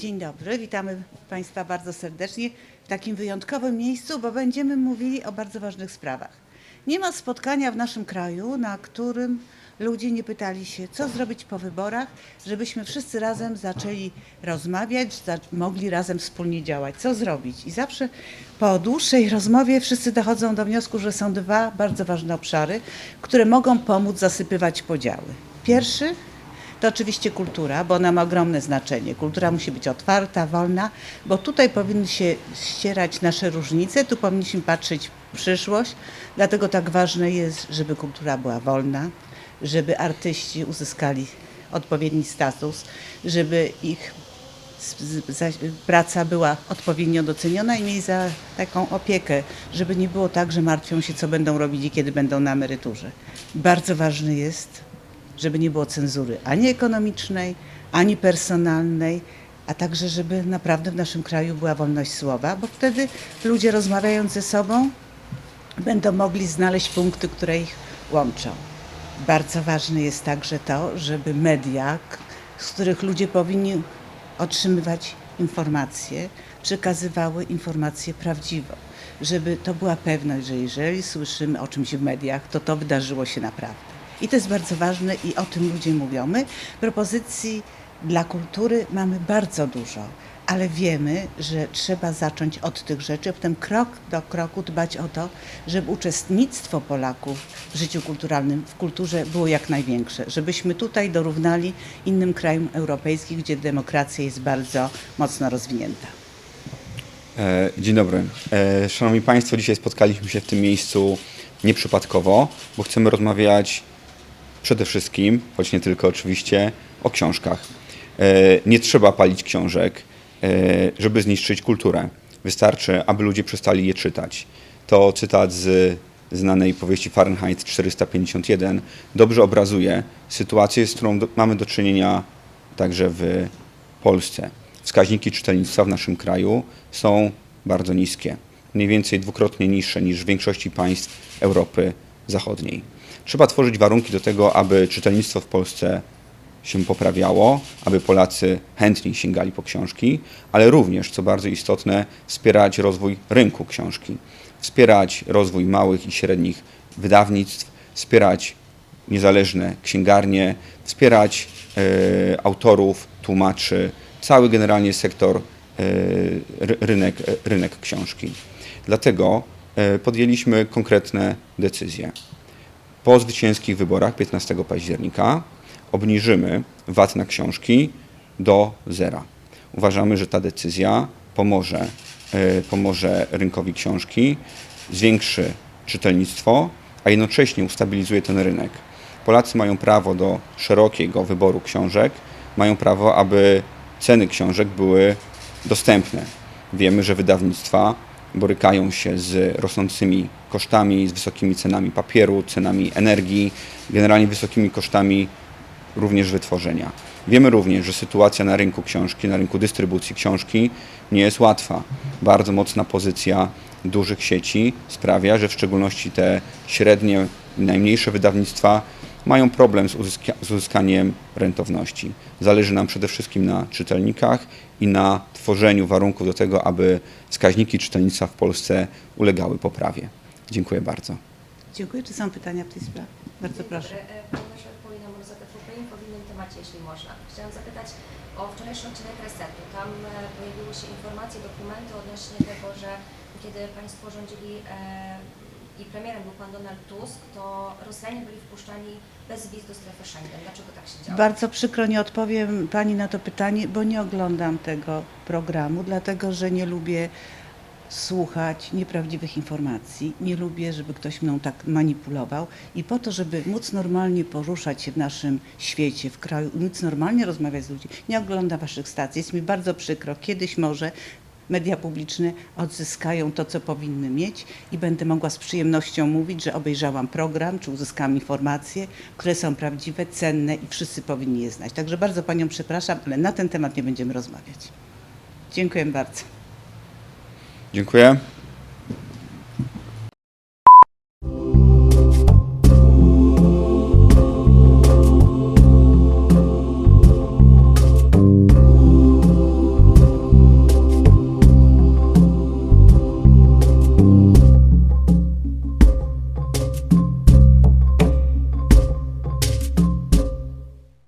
Dzień dobry, witamy Państwa bardzo serdecznie w takim wyjątkowym miejscu, bo będziemy mówili o bardzo ważnych sprawach. Nie ma spotkania w naszym kraju, na którym ludzie nie pytali się, co zrobić po wyborach, żebyśmy wszyscy razem zaczęli rozmawiać, mogli razem wspólnie działać, co zrobić. I zawsze po dłuższej rozmowie wszyscy dochodzą do wniosku, że są dwa bardzo ważne obszary, które mogą pomóc zasypywać podziały. Pierwszy to oczywiście kultura, bo ona ma ogromne znaczenie. Kultura musi być otwarta, wolna, bo tutaj powinny się ścierać nasze różnice, tu powinniśmy patrzeć w przyszłość. Dlatego tak ważne jest, żeby kultura była wolna, żeby artyści uzyskali odpowiedni status, żeby ich praca była odpowiednio doceniona i mieli za taką opiekę, żeby nie było tak, że martwią się, co będą robić i kiedy będą na emeryturze. Bardzo ważny jest żeby nie było cenzury ani ekonomicznej, ani personalnej, a także żeby naprawdę w naszym kraju była wolność słowa, bo wtedy ludzie rozmawiając ze sobą będą mogli znaleźć punkty, które ich łączą. Bardzo ważne jest także to, żeby media, z których ludzie powinni otrzymywać informacje, przekazywały informacje prawdziwą. Żeby to była pewność, że jeżeli słyszymy o czymś w mediach, to to wydarzyło się naprawdę. I to jest bardzo ważne i o tym ludzie mówią. My propozycji dla kultury mamy bardzo dużo, ale wiemy, że trzeba zacząć od tych rzeczy, a potem krok do kroku dbać o to, żeby uczestnictwo Polaków w życiu kulturalnym, w kulturze było jak największe. Żebyśmy tutaj dorównali innym krajom europejskim, gdzie demokracja jest bardzo mocno rozwinięta. E, Dzień dobry. E, Szanowni Państwo, dzisiaj spotkaliśmy się w tym miejscu nieprzypadkowo, bo chcemy rozmawiać przede wszystkim, choć nie tylko oczywiście, o książkach. E, Nie trzeba palić książek, e, żeby zniszczyć kulturę. Wystarczy, aby ludzie przestali je czytać. To cytat z znanej powieści Fahrenheit 451 dobrze obrazuje sytuację, z którą mamy do czynienia także w Polsce. Wskaźniki czytelnictwa w naszym kraju są bardzo niskie, mniej więcej dwukrotnie niższe niż w większości państw Europy Zachodniej. Trzeba tworzyć warunki do tego, aby czytelnictwo w Polsce się poprawiało, aby Polacy chętniej sięgali po książki, ale również, co bardzo istotne, wspierać rozwój rynku książki, wspierać rozwój małych i średnich wydawnictw, wspierać niezależne księgarnie, wspierać e, autorów, tłumaczy, cały generalnie sektor e, ry- rynek, e, rynek książki. Dlatego e, podjęliśmy konkretne decyzje. Po zwycięskich wyborach 15 października obniżymy VAT na książki do zera. Uważamy, że ta decyzja pomoże, e, pomoże rynkowi książki, zwiększy czytelnictwo, a jednocześnie ustabilizuje ten rynek. Polacy mają prawo do szerokiego wyboru książek, mają prawo, aby ceny książek były dostępne. Wiemy, że wydawnictwa borykają się z rosnącymi kosztami, z wysokimi cenami papieru, cenami energii, generalnie wysokimi kosztami również wytworzenia. Wiemy również, że sytuacja na rynku książki, na rynku dystrybucji książki nie jest łatwa. Bardzo mocna pozycja dużych sieci sprawia, że w szczególności te średnie i najmniejsze wydawnictwa mają problem z, uzyska- z uzyskaniem rentowności. Zależy nam przede wszystkim na czytelnikach i na tworzeniu warunków do tego, aby wskaźniki czytelnictwa w Polsce ulegały poprawie. Dziękuję bardzo. Dziękuję. Czy są pytania w tej sprawie? Bardzo proszę. E, innym temacie, jeśli można. Chciałam zapytać o wczorajszy odcinek Resetu. Tam e, pojawiły się informacje, dokumenty odnośnie tego, że kiedy Państwo rządzili e, i premierem był Pan Donald Tusk, to Rosjanie byli wpuszczani bez wiz do strefy Schengen. Dlaczego tak się działo? Bardzo przykro nie odpowiem Pani na to pytanie, bo nie oglądam tego programu, dlatego że nie lubię słuchać nieprawdziwych informacji. Nie lubię, żeby ktoś mną tak manipulował. I po to, żeby móc normalnie poruszać się w naszym świecie, w kraju, móc normalnie rozmawiać z ludźmi, nie oglądam Waszych stacji. Jest mi bardzo przykro. Kiedyś może media publiczne odzyskają to, co powinny mieć i będę mogła z przyjemnością mówić, że obejrzałam program, czy uzyskałam informacje, które są prawdziwe, cenne i wszyscy powinni je znać. Także bardzo Panią przepraszam, ale na ten temat nie będziemy rozmawiać. Dziękuję bardzo. Dziękuję.